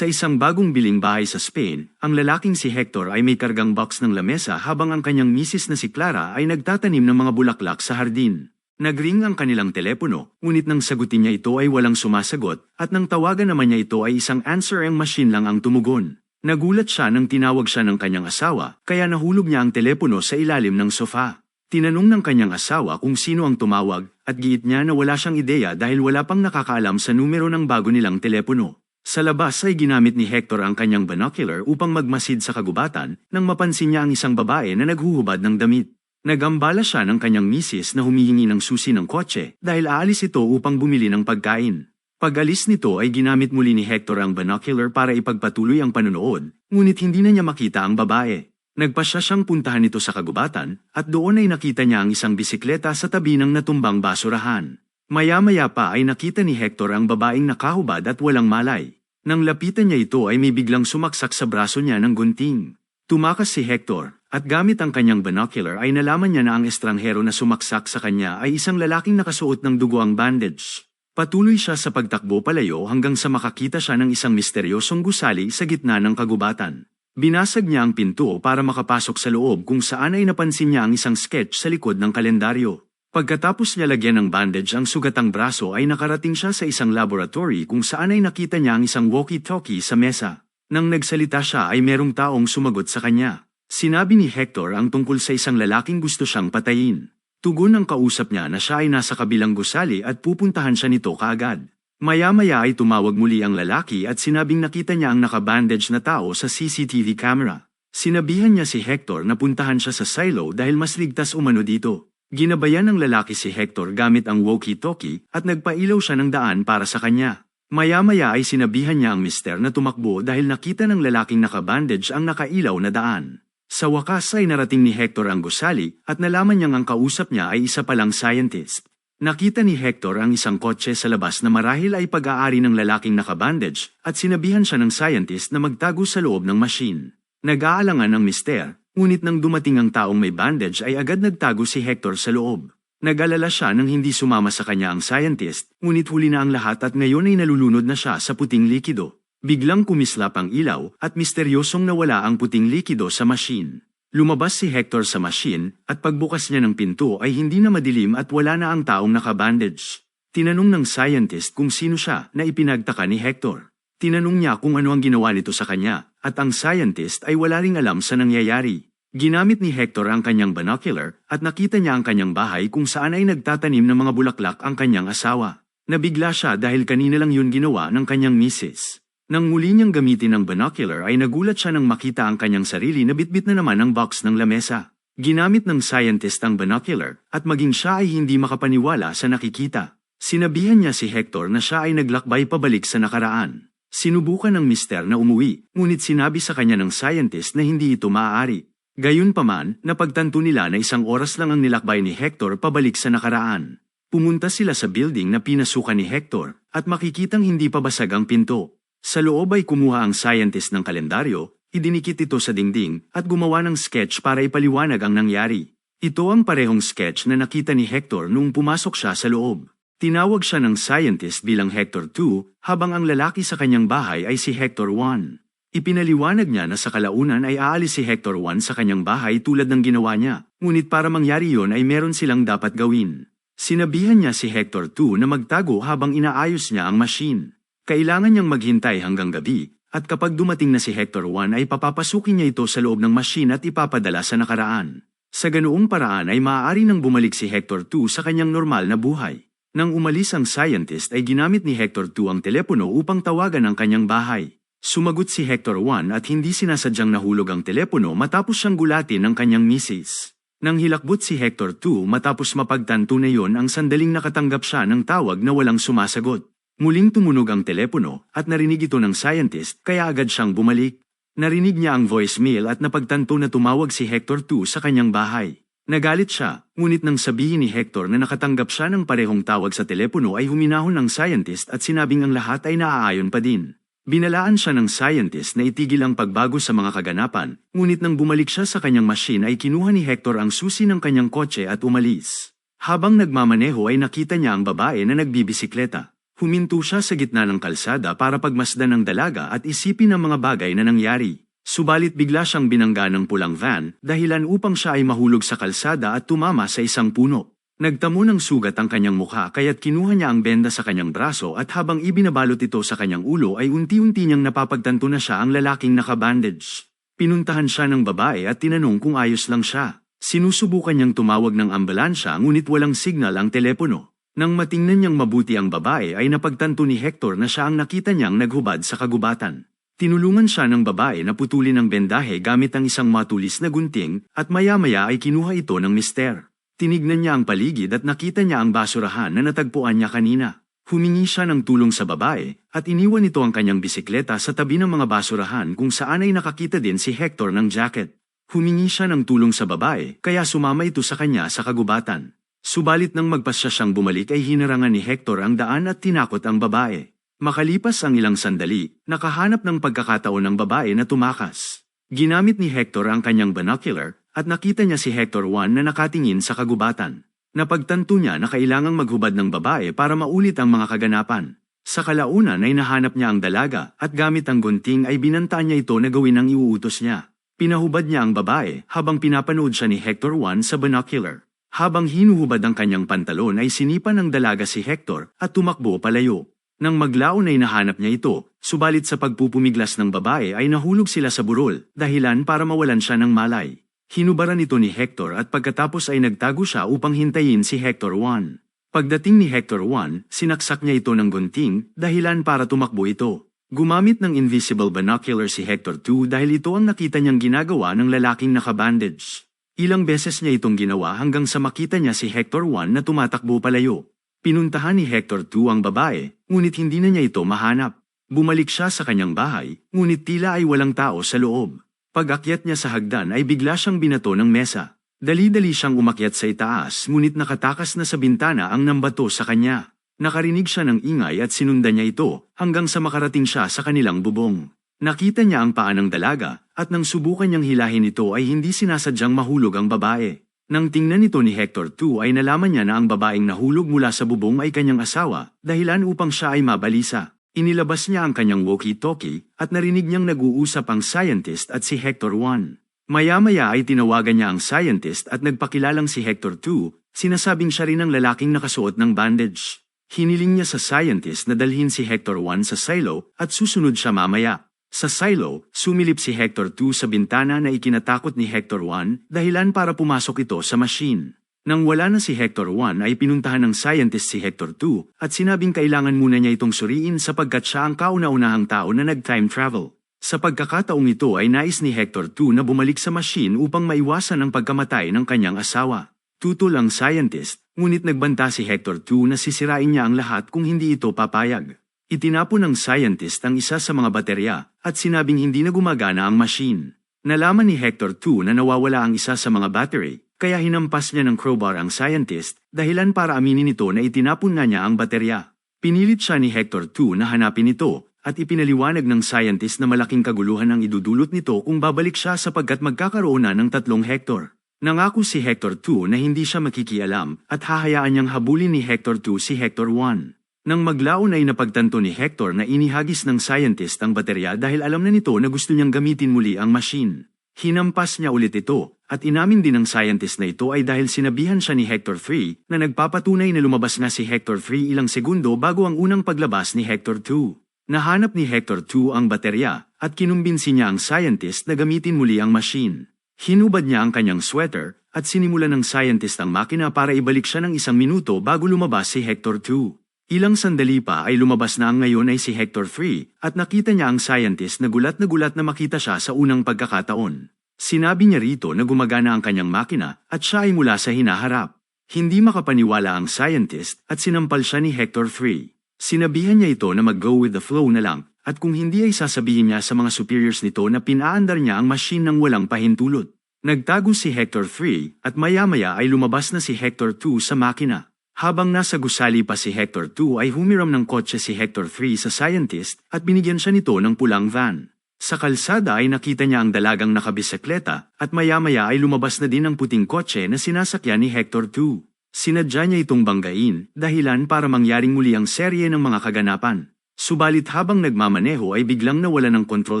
Sa isang bagong biling bahay sa Spain, ang lalaking si Hector ay may kargang box ng lamesa habang ang kanyang misis na si Clara ay nagtatanim ng mga bulaklak sa hardin. Nagring ang kanilang telepono, ngunit nang sagutin niya ito ay walang sumasagot, at nang tawagan naman niya ito ay isang answering machine lang ang tumugon. Nagulat siya nang tinawag siya ng kanyang asawa, kaya nahulog niya ang telepono sa ilalim ng sofa. Tinanong ng kanyang asawa kung sino ang tumawag, at giit niya na wala siyang ideya dahil wala pang nakakaalam sa numero ng bago nilang telepono. Sa labas ay ginamit ni Hector ang kanyang binocular upang magmasid sa kagubatan nang mapansin niya ang isang babae na naghuhubad ng damit. Nagambala siya ng kanyang misis na humihingi ng susi ng kotse dahil aalis ito upang bumili ng pagkain. Pag-alis nito ay ginamit muli ni Hector ang binocular para ipagpatuloy ang panunood, ngunit hindi na niya makita ang babae. Nagpasya siyang puntahan ito sa kagubatan at doon ay nakita niya ang isang bisikleta sa tabi ng natumbang basurahan. Maya-maya pa ay nakita ni Hector ang babaeng nakahubad at walang malay. Nang lapitan niya ito ay may biglang sumaksak sa braso niya ng gunting. Tumakas si Hector, at gamit ang kanyang binocular ay nalaman niya na ang estranghero na sumaksak sa kanya ay isang lalaking nakasuot ng dugoang bandage. Patuloy siya sa pagtakbo palayo hanggang sa makakita siya ng isang misteryosong gusali sa gitna ng kagubatan. Binasag niya ang pinto para makapasok sa loob kung saan ay napansin niya ang isang sketch sa likod ng kalendaryo. Pagkatapos niya lagyan ng bandage ang sugatang braso ay nakarating siya sa isang laboratory kung saan ay nakita niya ang isang walkie-talkie sa mesa. Nang nagsalita siya ay merong taong sumagot sa kanya. Sinabi ni Hector ang tungkol sa isang lalaking gusto siyang patayin. Tugon ng kausap niya na siya ay nasa kabilang gusali at pupuntahan siya nito kaagad. Maya-maya ay tumawag muli ang lalaki at sinabing nakita niya ang nakabandage na tao sa CCTV camera. Sinabihan niya si Hector na puntahan siya sa silo dahil mas ligtas umano dito. Ginabayan ng lalaki si Hector gamit ang walkie-talkie at nagpailaw siya ng daan para sa kanya. Maya-maya ay sinabihan niya ang mister na tumakbo dahil nakita ng lalaking nakabandage ang nakailaw na daan. Sa wakas ay narating ni Hector ang gusali at nalaman niyang ang kausap niya ay isa palang scientist. Nakita ni Hector ang isang kotse sa labas na marahil ay pag-aari ng lalaking nakabandage at sinabihan siya ng scientist na magtago sa loob ng machine. Nag-aalangan ang mister Ngunit nang dumating ang taong may bandage ay agad nagtago si Hector sa loob. Nag-alala siya nang hindi sumama sa kanya ang scientist, ngunit huli na ang lahat at ngayon ay nalulunod na siya sa puting likido. Biglang kumislap ang ilaw at misteryosong nawala ang puting likido sa machine. Lumabas si Hector sa machine at pagbukas niya ng pinto ay hindi na madilim at wala na ang taong nakabandage. Tinanong ng scientist kung sino siya na ipinagtaka ni Hector. Tinanong niya kung ano ang ginawa nito sa kanya at ang scientist ay wala ring alam sa nangyayari. Ginamit ni Hector ang kanyang binocular at nakita niya ang kanyang bahay kung saan ay nagtatanim ng mga bulaklak ang kanyang asawa. Nabigla siya dahil kanina lang yun ginawa ng kanyang misis. Nang muli niyang gamitin ang binocular ay nagulat siya nang makita ang kanyang sarili na bitbit na naman ang box ng lamesa. Ginamit ng scientist ang binocular at maging siya ay hindi makapaniwala sa nakikita. Sinabihan niya si Hector na siya ay naglakbay pabalik sa nakaraan. Sinubukan ng mister na umuwi, ngunit sinabi sa kanya ng scientist na hindi ito maaari. Gayunpaman, napagtanto nila na isang oras lang ang nilakbay ni Hector pabalik sa nakaraan. Pumunta sila sa building na pinasukan ni Hector at makikitang hindi pa basag ang pinto. Sa loob ay kumuha ang scientist ng kalendaryo, idinikit ito sa dingding at gumawa ng sketch para ipaliwanag ang nangyari. Ito ang parehong sketch na nakita ni Hector nung pumasok siya sa loob. Tinawag siya ng scientist bilang Hector 2 habang ang lalaki sa kanyang bahay ay si Hector 1. Ipinaliwanag niya na sa kalaunan ay aalis si Hector 1 sa kanyang bahay tulad ng ginawa niya, ngunit para mangyari yon ay meron silang dapat gawin. Sinabihan niya si Hector 2 na magtago habang inaayos niya ang machine. Kailangan niyang maghintay hanggang gabi, at kapag dumating na si Hector 1 ay papapasukin niya ito sa loob ng machine at ipapadala sa nakaraan. Sa ganoong paraan ay maaari nang bumalik si Hector 2 sa kanyang normal na buhay. Nang umalis ang scientist ay ginamit ni Hector 2 ang telepono upang tawagan ang kanyang bahay. Sumagot si Hector 1 at hindi sinasadyang nahulog ang telepono matapos siyang gulatin ng kanyang misis. Nang hilakbot si Hector 2 matapos mapagtanto na yon ang sandaling nakatanggap siya ng tawag na walang sumasagot. Muling tumunog ang telepono at narinig ito ng scientist kaya agad siyang bumalik. Narinig niya ang voicemail at napagtanto na tumawag si Hector 2 sa kanyang bahay. Nagalit siya, ngunit nang sabihin ni Hector na nakatanggap siya ng parehong tawag sa telepono ay huminahon ng scientist at sinabing ang lahat ay naaayon pa din. Binalaan siya ng scientist na itigil ang pagbago sa mga kaganapan, ngunit nang bumalik siya sa kanyang machine ay kinuha ni Hector ang susi ng kanyang kotse at umalis. Habang nagmamaneho ay nakita niya ang babae na nagbibisikleta. Huminto siya sa gitna ng kalsada para pagmasdan ng dalaga at isipin ang mga bagay na nangyari. Subalit bigla siyang binangga ng pulang van, dahilan upang siya ay mahulog sa kalsada at tumama sa isang puno. Nagtamo ng sugat ang kanyang mukha kaya't kinuha niya ang benda sa kanyang braso at habang ibinabalot ito sa kanyang ulo ay unti-unti niyang napapagtanto na siya ang lalaking nakabandage. Pinuntahan siya ng babae at tinanong kung ayos lang siya. Sinusubukan niyang tumawag ng ambulansya ngunit walang signal ang telepono. Nang matingnan niyang mabuti ang babae ay napagtanto ni Hector na siya ang nakita niyang naghubad sa kagubatan. Tinulungan siya ng babae na putulin ang bendahe gamit ang isang matulis na gunting at maya-maya ay kinuha ito ng mister. Tinignan niya ang paligid at nakita niya ang basurahan na natagpuan niya kanina. Humingi siya ng tulong sa babae at iniwan ito ang kanyang bisikleta sa tabi ng mga basurahan kung saan ay nakakita din si Hector ng jacket. Humingi siya ng tulong sa babae kaya sumama ito sa kanya sa kagubatan. Subalit nang magpasya siyang bumalik ay hinarangan ni Hector ang daan at tinakot ang babae. Makalipas ang ilang sandali, nakahanap ng pagkakataon ng babae na tumakas. Ginamit ni Hector ang kanyang binocular at nakita niya si Hector Juan na nakatingin sa kagubatan. Napagtanto niya na kailangang maghubad ng babae para maulit ang mga kaganapan. Sa kalaunan ay nahanap niya ang dalaga at gamit ang gunting ay binanta niya ito na gawin ang iuutos niya. Pinahubad niya ang babae habang pinapanood siya ni Hector Juan sa binocular. Habang hinuhubad ang kanyang pantalon ay sinipa ng dalaga si Hector at tumakbo palayo. Nang maglaon ay nahanap niya ito, subalit sa pagpupumiglas ng babae ay nahulog sila sa burol, dahilan para mawalan siya ng malay. Hinubaran ito ni Hector at pagkatapos ay nagtago siya upang hintayin si Hector 1. Pagdating ni Hector 1, sinaksak niya ito ng gunting, dahilan para tumakbo ito. Gumamit ng invisible binocular si Hector 2 dahil ito ang nakita niyang ginagawa ng lalaking nakabandage. Ilang beses niya itong ginawa hanggang sa makita niya si Hector 1 na tumatakbo palayo. Pinuntahan ni Hector 2 ang babae, ngunit hindi na niya ito mahanap. Bumalik siya sa kanyang bahay, ngunit tila ay walang tao sa loob. Pag-akyat niya sa hagdan ay bigla siyang binato ng mesa. Dali-dali siyang umakyat sa itaas ngunit nakatakas na sa bintana ang nambato sa kanya. Nakarinig siya ng ingay at sinundan niya ito hanggang sa makarating siya sa kanilang bubong. Nakita niya ang paa ng dalaga at nang subukan niyang hilahin ito ay hindi sinasadyang mahulog ang babae. Nang tingnan ito ni Hector 2 ay nalaman niya na ang babaeng nahulog mula sa bubong ay kanyang asawa, dahilan upang siya ay mabalisa. Inilabas niya ang kanyang walkie-talkie at narinig niyang nag-uusap ang scientist at si Hector 1. Maya-maya ay tinawagan niya ang scientist at nagpakilalang si Hector 2, sinasabing siya rin ang lalaking nakasuot ng bandage. Hiniling niya sa scientist na dalhin si Hector 1 sa silo at susunod siya mamaya. Sa silo, sumilip si Hector 2 sa bintana na ikinatakot ni Hector 1 dahilan para pumasok ito sa machine. Nang wala na si Hector 1 ay pinuntahan ng scientist si Hector 2 at sinabing kailangan muna niya itong suriin sapagkat siya ang kauna-unahang tao na nag-time travel. Sa pagkakataong ito ay nais ni Hector 2 na bumalik sa machine upang maiwasan ang pagkamatay ng kanyang asawa. Tutol ang scientist, ngunit nagbanta si Hector 2 na sisirain niya ang lahat kung hindi ito papayag. Itinapon ng scientist ang isa sa mga baterya at sinabing hindi na gumagana ang machine. Nalaman ni Hector 2 na nawawala ang isa sa mga battery kaya hinampas niya ng crowbar ang scientist, dahilan para aminin nito na itinapon na niya ang baterya. Pinilit siya ni Hector 2 na hanapin ito, at ipinaliwanag ng scientist na malaking kaguluhan ang idudulot nito kung babalik siya sapagkat magkakaroon na ng tatlong Hector. Nangako si Hector 2 na hindi siya makikialam at hahayaan niyang habulin ni Hector 2 si Hector 1. Nang maglaon ay napagtanto ni Hector na inihagis ng scientist ang baterya dahil alam na nito na gusto niyang gamitin muli ang machine. Hinampas niya ulit ito, at inamin din ng scientist na ito ay dahil sinabihan siya ni Hector 3 na nagpapatunay na lumabas na si Hector 3 ilang segundo bago ang unang paglabas ni Hector 2. Nahanap ni Hector 2 ang baterya at kinumbinsi niya ang scientist na gamitin muli ang machine. Hinubad niya ang kanyang sweater at sinimulan ng scientist ang makina para ibalik siya ng isang minuto bago lumabas si Hector 2. Ilang sandali pa ay lumabas na ang ngayon ay si Hector 3 at nakita niya ang scientist na gulat na gulat na makita siya sa unang pagkakataon. Sinabi niya rito na gumagana ang kanyang makina at siya ay mula sa hinaharap. Hindi makapaniwala ang scientist at sinampal siya ni Hector 3. Sinabihan niya ito na mag-go with the flow na lang at kung hindi ay sasabihin niya sa mga superiors nito na pinaandar niya ang machine ng walang pahintulot. Nagtago si Hector 3 at maya-maya ay lumabas na si Hector 2 sa makina. Habang nasa gusali pa si Hector 2 ay humiram ng kotse si Hector 3 sa scientist at binigyan siya nito ng pulang van. Sa kalsada ay nakita niya ang dalagang nakabisikleta at maya-maya ay lumabas na din ang puting kotse na sinasakyan ni Hector 2. Sinadya niya itong banggain, dahilan para mangyaring muli ang serye ng mga kaganapan. Subalit habang nagmamaneho ay biglang nawala ng kontrol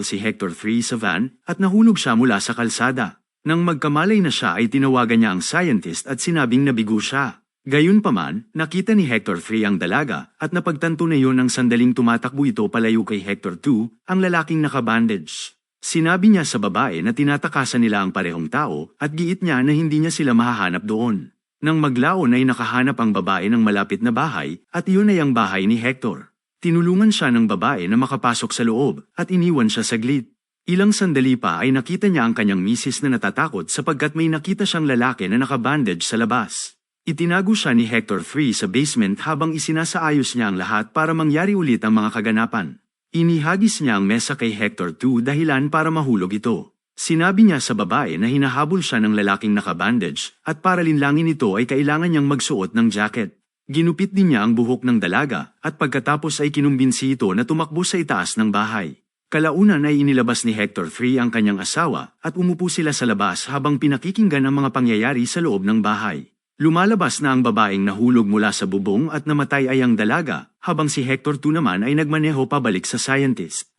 si Hector 3 sa van at nahulog siya mula sa kalsada. Nang magkamalay na siya ay tinawagan niya ang scientist at sinabing nabigo siya. Gayunpaman, nakita ni Hector 3 ang dalaga at napagtanto na yon ang sandaling tumatakbo ito palayo kay Hector 2, ang lalaking nakabandage. Sinabi niya sa babae na tinatakasan nila ang parehong tao at giit niya na hindi niya sila mahahanap doon. Nang maglaon ay nakahanap ang babae ng malapit na bahay at iyon ay ang bahay ni Hector. Tinulungan siya ng babae na makapasok sa loob at iniwan siya saglit. Ilang sandali pa ay nakita niya ang kanyang misis na natatakot sapagkat may nakita siyang lalaki na nakabandage sa labas. Itinago siya ni Hector 3 sa basement habang isinasaayos niya ang lahat para mangyari ulit ang mga kaganapan. Inihagis niya ang mesa kay Hector 2 dahilan para mahulog ito. Sinabi niya sa babae na hinahabol siya ng lalaking nakabandage at para linlangin ito ay kailangan niyang magsuot ng jacket. Ginupit din niya ang buhok ng dalaga at pagkatapos ay kinumbinsi ito na tumakbo sa itaas ng bahay. Kalaunan ay inilabas ni Hector 3 ang kanyang asawa at umupo sila sa labas habang pinakikinggan ang mga pangyayari sa loob ng bahay. Lumalabas na ang babaeng nahulog mula sa bubong at namatay ay ang dalaga, habang si Hector 2 naman ay nagmaneho pabalik sa scientist.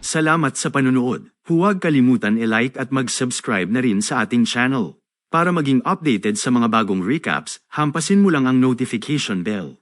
Salamat sa panunood. Huwag kalimutan i-like at mag-subscribe na rin sa ating channel. Para maging updated sa mga bagong recaps, hampasin mo lang ang notification bell.